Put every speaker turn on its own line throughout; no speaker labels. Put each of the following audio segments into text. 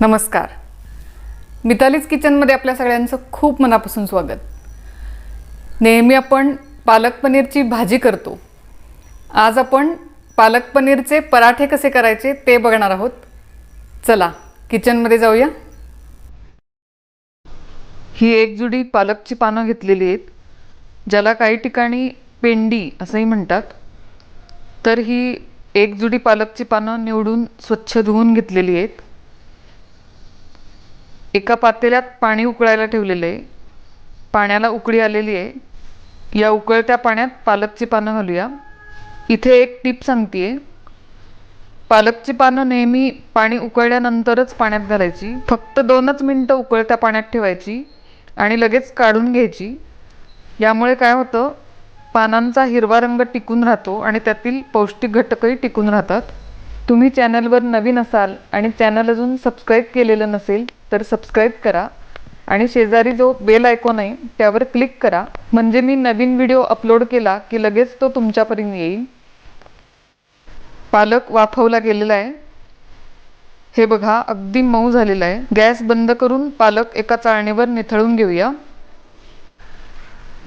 नमस्कार. मितालीज किचनमध्ये आपल्या सगळ्यांचं खूप मनापासून स्वागत. नेहमी आपण पालक पनीरची भाजी करतो. आज आपण पालक पनीरचे पराठे कसे करायचे ते बघणार आहोत. चला किचनमध्ये जाऊया. ही एक जुडी पालकची पानं घेतलेली आहेत. ज्याला काही ठिकाणी पेंडी असंही म्हणतात. तर ही एक जुडी पालकची पानं निवडून स्वच्छ धुवून घेतलेली आहेत. एका पातेल्यात पाणी उकळायला ठेवलेलं आहे. पाण्याला उकळी आलेली आहे. या उकळत्या पाण्यात पालकची पानं घालूया. इथे एक टीप सांगते पालकची पानं नेहमी पाणी उकळल्यानंतरच पाण्यात घालायची. फक्त दोनच मिनटं उकळत्या पाण्यात ठेवायची आणि लगेच काढून घ्यायची. यामुळे काय होतं? पानांचा हिरवा रंग टिकून राहतो आणि त्यातील पौष्टिक घटकही टिकून राहतात. तुम्ही चॅनलवर नवीन असाल आणि चॅनल अजून सबस्क्राईब केलेलं नसेल तर सबस्क्राईब करा. आणि शेजारी जो बेल आयकॉन आहे त्यावर क्लिक करा. म्हणजे मी नवीन व्हिडिओ अपलोड केला की लगेच तो तुमच्यापर्यंत येईल. पालक वाफवला गेलेला आहे. हे बघा अगदी मऊ झालेला आहे. गॅस बंद करून पालक एका चाळणीवर निथळून घेऊया.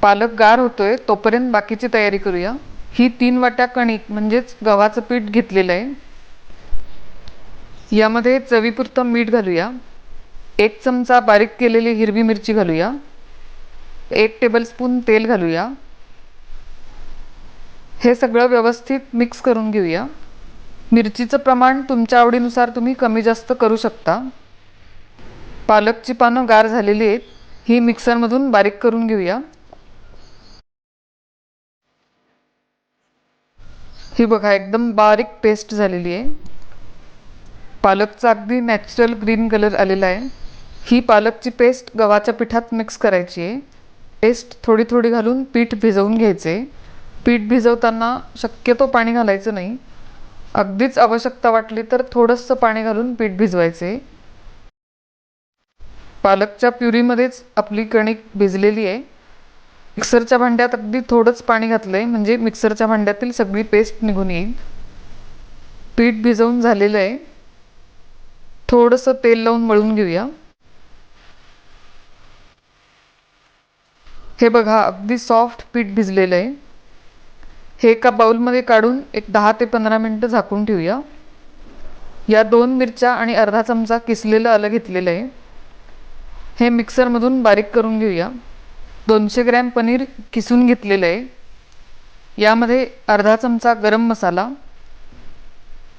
पालक गार होतोय तोपर्यंत बाकीची तयारी करूया. ही तीन वाट्या कणिक म्हणजेच गव्हाचं पीठ घेतलेलं आहे. यामध्ये चवीपुरतं मीठ घालूया. एक चमचा बारीक केलेली हिरवी मिरची घालूया. एक टेबलस्पून तेल घालूया. हे सगळं व्यवस्थित मिक्स करून घेऊया. मिरचीचं प्रमाण तुमच्या आवडीनुसार तुम्ही कमी जास्त करू शकता. पालकची पानं गार झालेली आहेत ही मिक्सरमधून बारीक करून घेऊया. ही बघा एकदम बारीक पेस्ट झालेली आहे. पालकचा अगदी नॅचरल ग्रीन कलर आलेला आहे. ही पालकची पेस्ट गव्हाच्या पिठात मिक्स करायची आहे. पेस्ट थोडी थोडी घालून पीठ भिजवून घ्यायचे. पीठ भिजवताना शक्यतो पाणी घालायचं नाही. अगदीच आवश्यकता वाटली तर थोडंसं पाणी घालून पीठ भिजवायचे. पालकच्या प्युरीमध्येच आपली कणिक भिजलेली आहे. मिक्सरच्या भांड्यात अगदी थोडंच पाणी घातलं आहे म्हणजे मिक्सरच्या भांड्यातील सगळी पेस्ट निघून येईल. पीठ भिजवून झालेलं आहे. थोडंसं तेल लावून मळून घेऊया. हे बघा अगदी सॉफ्ट पीठ भिजलेलं आहे. हे एका बाउलमध्ये काढून एक दहा ते पंधरा मिनटं झाकून ठेवूया. या दोन मिरच्या आणि अर्धा चमचा किसलेलं आलं घेतलेलं आहे. हे मिक्सरमधून बारीक करून घेऊया. दोनशे ग्रॅम पनीर किसून घेतलेलं आहे. यामध्ये अर्धा चमचा गरम मसाला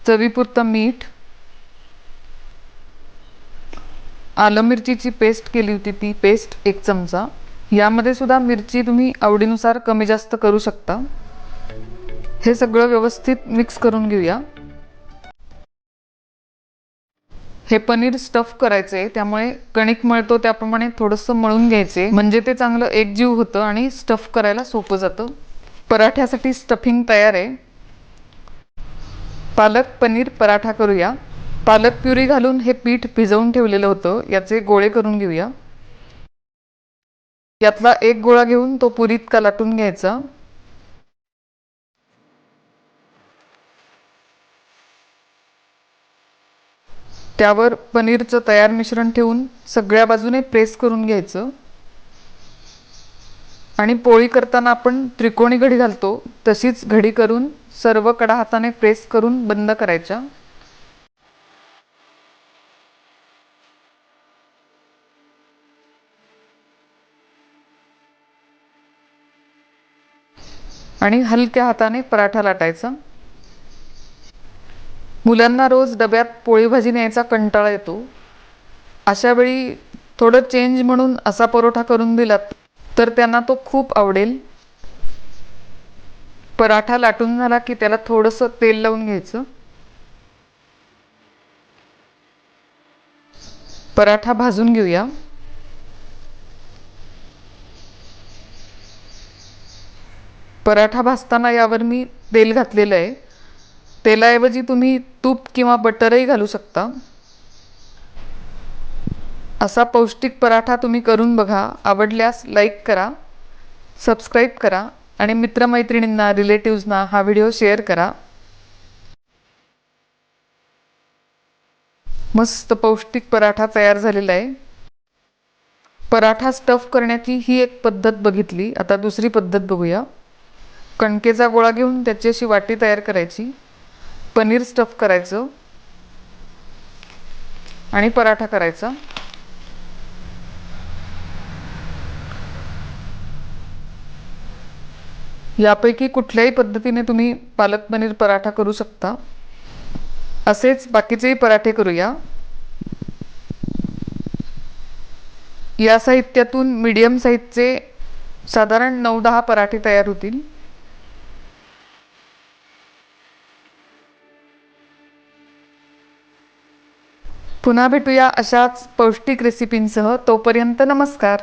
चवीपुरतं मीठ आलं मिरचीची पेस्ट केली होती ती पेस्ट एक चमचा. यामध्ये सुद्धा मिरची तुम्ही आवडीनुसार कमी जास्त करू शकता. हे सगळं व्यवस्थित मिक्स करून घेऊया. हे पनीर स्टफ करायचे त्यामुळे कणिक मळतो त्याप्रमाणे थोडंसं मळून घ्यायचे म्हणजे ते चांगलं एकजीव होतं आणि स्टफ करायला सोपं जातं. पराठ्यासाठी स्टफिंग तयार आहे. पालक पनीर पराठा करूया. पालक प्युरी घालून हे पीठ भिजवून ठेवलेलं होतं. याचे गोळे करून घेऊया. यातला एक गोळा घेऊन तो पुरीत कलाटून लाटून घ्यायचा. त्यावर पनीरचं तयार मिश्रण ठेवून सगळ्या बाजूने प्रेस करून घ्यायचं. आणि पोळी करताना आपण त्रिकोणी घडी घालतो. तशीच घडी करून सर्व कडा हाताने प्रेस करून बंद करायच्या. आणि हलक्या हाताने पराठा लाटायचा. मुलांना रोज डब्यात पोळी भाजी न्यायचा कंटाळा येतो. अशा वेळी थोडं चेंज म्हणून असा परोठा करून दिलात तर त्यांना तो खूप आवडेल. पराठा लाटून झाला की त्याला थोडंसं तेल लावून घ्यायचं. पराठा भाजून घेऊया. पराठा भाजताना यावर मी तेल घातलेलं आहे. तेलाऐवजी तुम्ही तूप किंवा बटरही घालू शकता. असा पौष्टिक पराठा तुम्ही करून बघा. आवडल्यास लाईक करा सबस्क्राईब करा आणि मित्रमैत्रिणींना रिलेटिव्सना हा व्हिडिओ शेअर करा. मस्त पौष्टिक पराठा तयार झालेला आहे. पराठा स्टफ करण्याची ही एक पद्धत बघितली. आता दुसरी पद्धत बघूया. कणकेचा गोळा घेऊन त्याची अशी वाटी तयार करायची पनीर स्टफ करायचं आणि पराठा करायचा. यापैकी कुठल्याही पद्धतीने तुम्ही पालक पनीर पराठा करू शकता. असेच बाकीचेही पराठे करूया. या साहित्यातून मीडियम साईजचे साधारण नऊ दहा पराठे तयार होतील. पुन्हा भेटूया अशाच पौष्टिक रेसिपींसह तोपर्यंत नमस्कार.